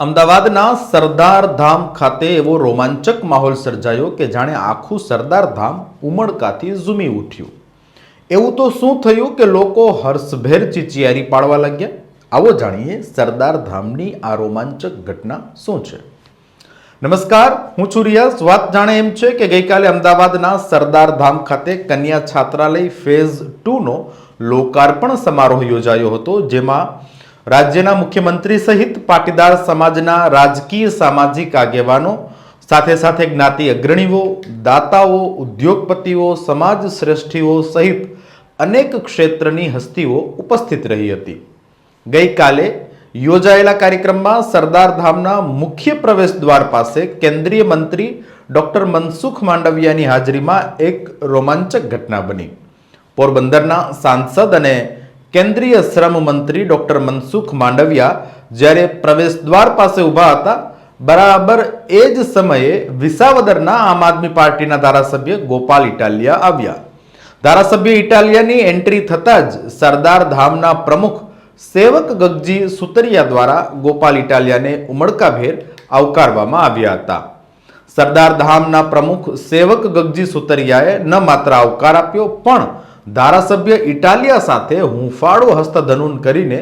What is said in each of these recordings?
અમદાવાદના સરદાર ધામ ખાતે એવો રોમાંચક માહોલ સર્જાયો કે જાણે આખું સરદાર ધામ ઉમળકાથી ઝૂમી ઉઠ્યું. એવું તો શું થયું કે લોકો હર્ષભેર ચીચિયારી પાડવા લાગ્યા? આવો જાણીએ સરદાર ધામની આ રોમાંચક ઘટના શું છે? નમસ્કાર, હું છું રિયાઝ. વાત જાણે એમ છે કે ગઈકાલે અમદાવાદના સરદાર ધામ ખાતે કન્યા છાત્રાલય ફેઝ ટુનો લોકાર્પણ સમારોહ યોજાયો હતો, જેમાં રાજ્યના મુખ્યમંત્રી સહિત પાટીદાર સમાજના રાજકીય સામાજિક આગેવાનો, સાથે સાથે જ્ઞાતિ અગ્રણીઓ, દાતાઓ, ઉદ્યોગપતિઓ, સમાજ શ્રેષ્ઠીઓ સહિત અનેક ક્ષેત્રની હસ્તીઓ ઉપસ્થિત રહી હતી. ગઈકાલે યોજાયેલા કાર્યક્રમમાં સરદાર ધામના મુખ્ય પ્રવેશ દ્વાર પાસે કેન્દ્રીય મંત્રી ડોક્ટર મનસુખ માંડવિયાની હાજરીમાં એક રોમાંચક ઘટના બની. પોરબંદરના સાંસદ અને કેન્દ્રીય શ્રમ મંત્રી ડોક્ટર મનસુખ માંડવિયા જ્યારે પ્રવેશ દ્વાર પાસે ઊભા હતા, બરાબર એ જ સમયે વિસાવદરના આમ આદમી પાર્ટીના ધારાસભ્ય ગોપાલ ઇટાલિયા આવ્યા. ધારાસભ્ય ઇટાલિયાની એન્ટ્રી થતાં જ સરદાર ધામના પ્રમુખ સેવક ગગજી સુતરિયા દ્વારા ગોપાલ ઇટાલિયાને ઉમળકાભેર આવકારવામાં આવ્યા હતા. સરદાર ધામના પ્રમુખ સેવક ગગજી સુતરિયાએ ન માત્ર આવકાર આપ્યો, પણ ધારાસભ્ય ઇટાલિયા સાથે હુંફાળો હસ્તધનુન કરીને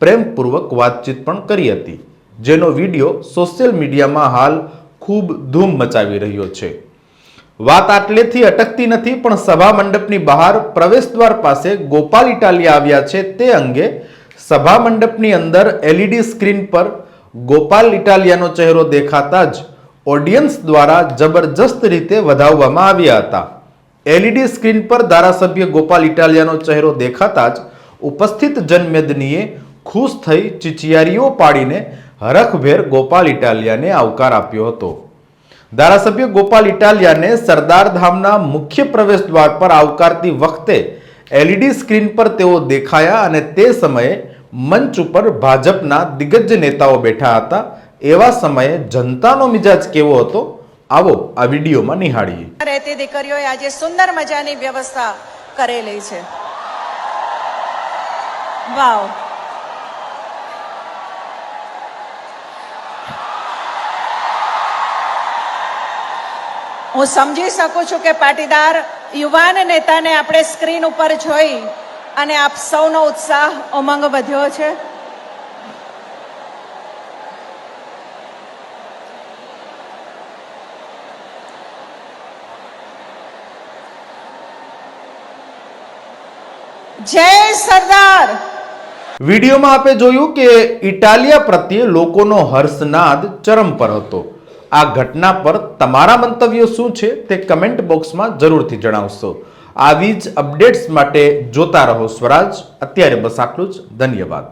પ્રેમપૂર્વક વાતચીત પણ કરી હતી, જેનો વીડિયો સોશિયલ મીડિયામાં હાલ ખૂબ ધૂમ મચાવી રહ્યો છે. વાત આટલેથી અટકતી નથી, પણ સભા મંડપની બહાર પ્રવેશ દ્વાર પાસે ગોપાલ ઇટાલિયા આવ્યા છે તે અંગે સભા મંડપની અંદર એલઈડી સ્ક્રીન પર ગોપાલ ઇટાલિયાનો ચહેરો દેખાતા જ ઓડિયન્સ દ્વારા જબરજસ્ત રીતે વધાવવામાં આવ્યા હતા. એલઈડી સ્ક્રીન પર ધારાસભ્ય ગોપાલ ઇટાલિયાનો ચહેરો દેખાતા જ ઉપસ્થિત જનમેદનીએ ખુશ થઈ ચિચિયારીઓ પાડીને હરખભેર ગોપાલ ઇટાલિયાને આવકાર આપ્યો હતો. ધારાસભ્ય ગોપાલ ઇટાલિયાને સરદાર ધામના મુખ્ય પ્રવેશ દ્વાર પર આવકારતી વખતે એલઈડી સ્ક્રીન પર તેઓ દેખાયા અને તે સમયે મંચ ઉપર ભાજપના દિગ્ગજ નેતાઓ બેઠા હતા. એવા સમયે જનતાનો મિજાજ કેવો હતો? આવો આ વિડીયોમાં નિહાળીએ. રહેતી દીકરીઓએ આજે સુંદર મજાની વ્યવસ્થા કરેલી છે. વાવ. હું સમજી શકું છું કે પાટીદાર યુવાન નેતાને આપણે સ્ક્રીન ઉપર જોઈ અને આપ સૌનો ઉત્સાહ ઉમંગ વધ્યો છે. જય સરદાર. વિડીયોમાં આપે જોયું કે ઇટાલિયા પ્રત્યે લોકોનો હર્ષનાદ ચરમ પર હતો. આ ઘટના પર તમારા મંતવ્યો શું છે તે કમેન્ટ બોક્સમાં જરૂરથી જણાવશો. આવી જ અપડેટ્સ માટે જોતા રહો સ્વરાજ. અત્યારે બસ આટલું જ. ધન્યવાદ.